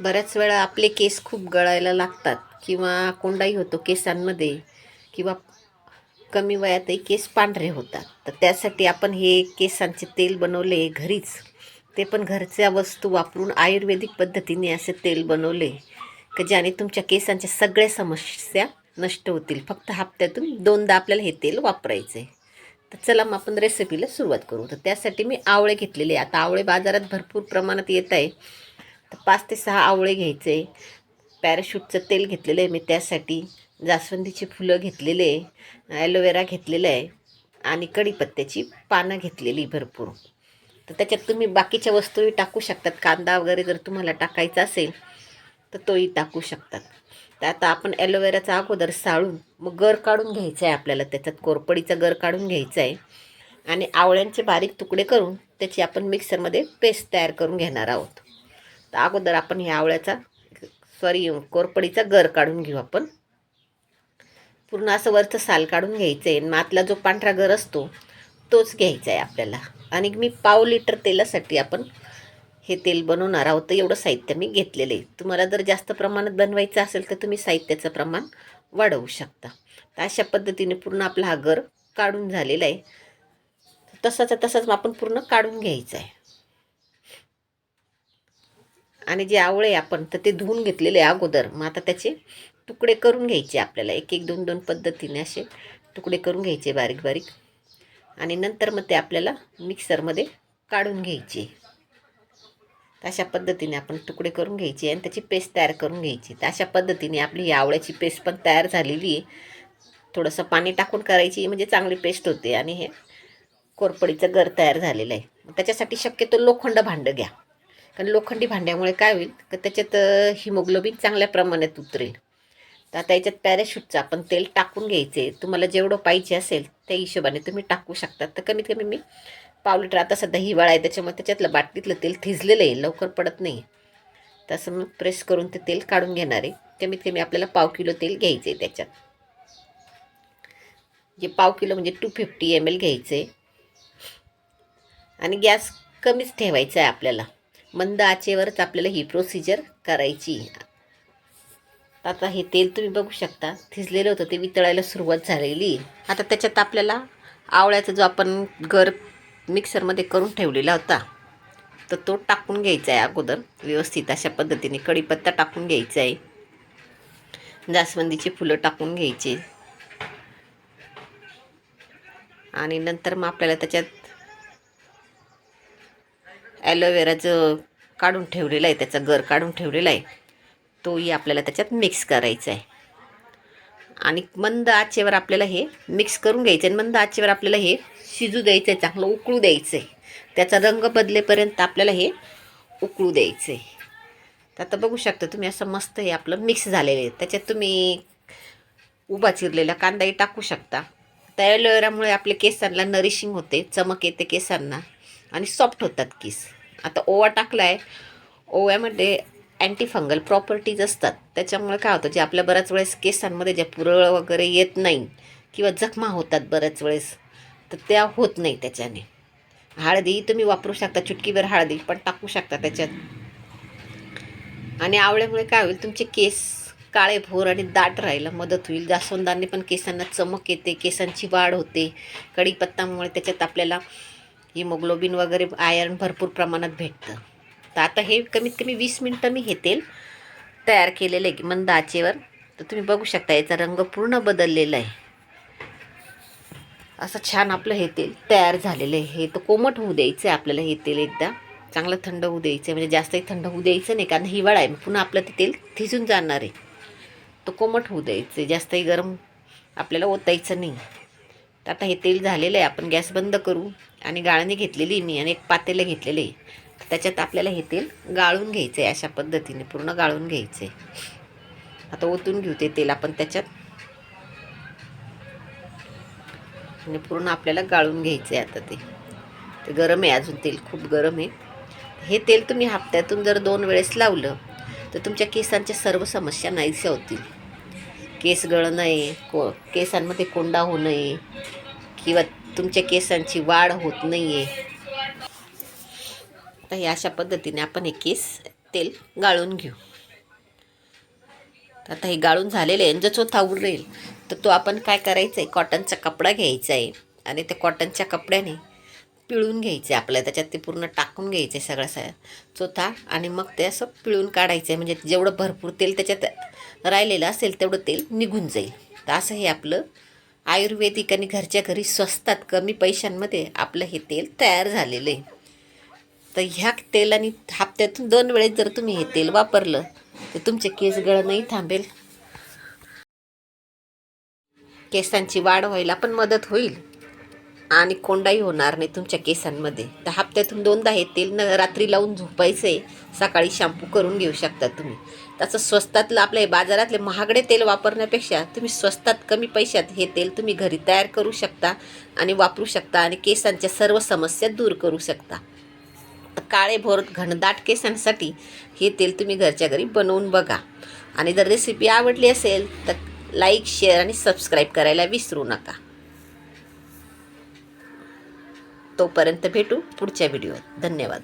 बऱ्याच वेळा आपले केस खूप गळायला लागतात किंवा कोंडाई होतो केसांमध्ये किंवा कमी वयातही केस पांढरे होतात. तर त्यासाठी आपण हे केसांचे तेल बनवले घरीच. ते पण घरच्या वस्तू वापरून आयुर्वेदिक पद्धतीने असे तेल बनवले की ज्याने तुमच्या केसांच्या सगळ्या समस्या नष्ट होतील. फक्त हप्त्यातून दोनदा आपल्याला हे तेल वापरायचे तर चला मग आपण रेसिपीला सुरुवात करू. तर त्यासाठी मी आवळे घेतलेले आहे. आता आवळे बाजारात भरपूर प्रमाणात येत आहे. तर पाच ते सहा आवळे घ्यायचे. पॅराशूटचं तेल घेतलेलं आहे मी त्यासाठी. जास्वंदीची फुलं घेतलेले आहे. ॲलोवेरा घेतलेलं आहे. आणि कढीपत्त्याची पानं घेतलेली भरपूर. तर त्याच्यात तुम्ही बाकीच्या वस्तूही टाकू शकतात. कांदा वगैरे जर तुम्हाला टाकायचा असेल तर तोही टाकू शकतात. तर आता आपण ॲलोवेराचा अगोदर साळून मग गर काढून घ्यायचा आहे आपल्याला. त्याच्यात कोरपडीचा गर काढून घ्यायचा आहे. आणि आवळ्यांचे बारीक तुकडे करून त्याची आपण मिक्सरमध्ये पेस्ट तयार करून घेणार आहोत. तर अगोदर आपण ह्या आवळ्याचा सॉरी कोरपडीचा गर काढून घेऊ आपण. पूर्ण असं वरचं साल काढून घ्यायचं आहे मातला जो पांढरा गर असतो तोच घ्यायचा आहे आपल्याला. आणि मी पाव लिटर तेलासाठी आपण हे तेल बनवणार आहोत तर एवढं साहित्य मी घेतलेलं आहे. तुम्हाला जर जास्त प्रमाणात बनवायचं असेल तर तुम्ही साहित्याचं प्रमाण वाढवू शकता. तर अशा पद्धतीने पूर्ण आपला हा गर काढून झालेला आहे. तसाच तसाच आपण पूर्ण काढून घ्यायचा आहे आणि जे आवळे आपण तर ते धुवून घेतलेले आहे अगोदर मग आता त्याचे तुकडे करून घ्यायचे आपल्याला. एक एक दोन दोन पद्धतीने असे तुकडे करून घ्यायचे बारीक बारीक. आणि नंतर मग ते आपल्याला मिक्सरमध्ये काढून घ्यायचे. अशा पद्धतीने आपण तुकडे करून घ्यायचे आणि त्याची पेस्ट तयार करून घ्यायची. तर अशा पद्धतीने आपली ही आवळ्याची पेस्ट पण तयार झालेली आहे. थोडंसं पाणी टाकून करायची म्हणजे चांगली पेस्ट होते आणि हे कोरपडीचं गर तयार झालेलं आहे. त्याच्यासाठी शक्यतो लोखंड भांडं घ्या. कारण लोखंडी भांड्यामुळे काय होईल तर त्याच्यात हिमोग्लोबिन चांगल्या प्रमाणात उतरेल. तर आता याच्यात पॅराशूटचं आपण तेल टाकून घ्यायचे. तुम्हाला जेवढं पाहिजे असेल त्या हिशोबाने तुम्ही टाकू शकतात. तर कमीत कमी मी पाव लिटर आता सध्या हिवाळा आहे त्याच्यामुळे त्याच्यातलं बाटलीतलं तेल थिजलेलं आहे लवकर पडत नाही. तसं मग प्रेस करून ते तेल काढून घेणार आहे. कमीत कमी आपल्याला पाव किलो तेल घ्यायचं आहे त्याच्यात. जे पाव किलो म्हणजे टू फिफ्टी एम एल घ्यायचं आहे आणि गॅस कमीच ठेवायचा आहे आपल्याला. मंद आचेवरच आपल्याला ही प्रोसिजर करायची. आता हे तेल तुम्ही बघू शकता. थिजलेलं होतं ते वितळायला सुरुवात झालेली. आता त्याच्यात आपल्याला आवळ्याचा जो आपण गर मिक्सरमध्ये करून ठेवलेला होता तर तो टाकून घ्यायचा आहे अगोदर. व्यवस्थित अशा पद्धतीने कढीपत्ता टाकून घ्यायचा आहे. जास्वंदीची फुलं टाकून घ्यायची. आणि नंतर मग आपल्याला त्याच्यात ॲलोवेराचं काढून ठेवलेलं आहे त्याचा गर काढून ठेवलेला आहे. तोही आपल्याला त्याच्यात मिक्स करायचा आहे. आणि मंद आचेवर आपल्याला हे मिक्स करून घ्यायचं आहे. आणि मंद आचेवर आपल्याला हे शिजू द्यायचं आहे चांगलं उकळू द्यायचं आहे. त्याचा रंग बदलेपर्यंत आपल्याला हे उकळू द्यायचं आहे. तर आता बघू शकता तुम्ही असं मस्त हे आपलं मिक्स झालेलं आहे. त्याच्यात तुम्ही उभा चिरलेला कांदाही टाकू शकता. त्या ॲलोवेरामुळे आपल्या केसांना नरिशिंग होते चमक येते केसांना. आणि सॉफ्ट होतात केस. आता ओवा टाकला आहे ओव्यामध्ये अँटीफंगल प्रॉपर्टीज असतात. त्याच्यामुळे काय होतं जे आपल्या बऱ्याच वेळेस केसांमध्ये ज्या पुरळ वगैरे येत नाही किंवा जखमा होतात बऱ्याच वेळेस तर त्या होत नाही त्याच्याने. हळदी तुम्ही वापरू शकता चुटकीभर हळदी पण टाकू शकता त्याच्यात. आणि आवळ्यामुळे काय होईल तुमचे केस काळे भोर आणि दाट राहायला मदत होईल. जास्वंदाने पण केसांना चमक येते केसांची वाढ होते. कढीपत्तामुळे त्याच्यात आपल्याला हिमोग्लोबिन वगैरे आयर्न भरपूर प्रमाणात भेटतं. तर आता हे कमीत कमी वीस मिनटं मी हे तेल तयार केलेलं आहे मंद आचेवर. तर तुम्ही बघू शकता याचा रंग पूर्ण बदललेला आहे. असं छान आपलं हे तेल तयार झालेलं आहे. हे तर कोमट होऊ द्यायचं आहे आपल्याला हे तेल एकदा. चांगलं थंड होऊ द्यायचं आहे म्हणजे जास्तही थंड होऊ द्यायचं नाही कारण हिवाळा आहे. पुन्हा आपलं ते तेल थिजून जाणार आहे. तो कोमट होऊ द्यायचं आहे. जास्तही गरम आपल्याला ओतायचं नाही. तर आता हे तेल झालेलं आहे आपण गॅस बंद करू. आणि गाळणी घेतलेली मी आणि एक पातेलं घेतलेलं आहे. त्याच्यात आपल्याला हे तेल गाळून घ्यायचं आहे अशा पद्धतीने पूर्ण गाळून घ्यायचं आहे आता ओतून घेऊ ते तेल आपण त्याच्यात. आणि पूर्ण आपल्याला गाळून घ्यायचं आहे आता ते. ते गरम आहे अजून तेल खूप गरम आहे. हे तेल तुम्ही हप्त्यातून जर दोन वेळेस लावलं तर तुमच्या केसांच्या सर्व समस्या नाहीशा होतील. केस गळणं नये को केसांमध्ये कोंडा होऊ नये किंवा तुमच्या केसांची वाढ होत नाही आहे तर हे अशा पद्धतीने आपण हे केस तेल गाळून घेऊ. तर आता हे गाळून झालेले आहे जो चोथा उरेल तर तो आपण काय करायचा आहे कॉटनचा कपडा घ्यायचा आहे आणि त्या कॉटनच्या कपड्याने पिळून घ्यायचे आपल्या आपल्याला त्याच्यात ते पूर्ण टाकून घ्यायचे सगळं स चोथा आणि मग ते असं पिळून काढायचं. आहे म्हणजे जेवढं भरपूर तेल त्याच्यात राहिलेलं असेल तेवढं तेल निघून जाईल. तर असं हे आपलं आयुर्वेदिक आणि घरच्या घरी स्वस्तात कमी पैशांमध्ये आपलं हे तेल तयार झालेलं आहे. तर ह्या तेलाने हप्त्यातून दोन वेळेस जर तुम्ही हे तेल वापरलं तर तुमचे केस गळणंही थांबेल. केसांची वाढ व्हायला पण मदत होईल. आणि कोंडाही होणार नाही तुमच्या केसांमध्ये. तर हप्त्यातून दोनदा हे तेल न रात्री लावून झोपायचं आहे सकाळी शॅम्पू करून घेऊ शकता तुम्ही. तसं स्वस्तातलं आपल्या हे बाजारातले महागडे तेल वापरण्यापेक्षा तुम्ही स्वस्तात कमी पैशात हे तेल तुम्ही घरी तयार करू शकता आणि वापरू शकता आणि केसांच्या सर्व समस्या दूर करू शकता. काळे भोर घनदाट केसांसाठी हे तेल तुम्ही घरच्या घरी बनवून बघा. आणि जर रेसिपी आवडली असेल तर लाईक शेअर आणि सबस्क्राईब करायला विसरू नका. तोपर्यंत भेटू पुढच्या व्हिडिओत. धन्यवाद.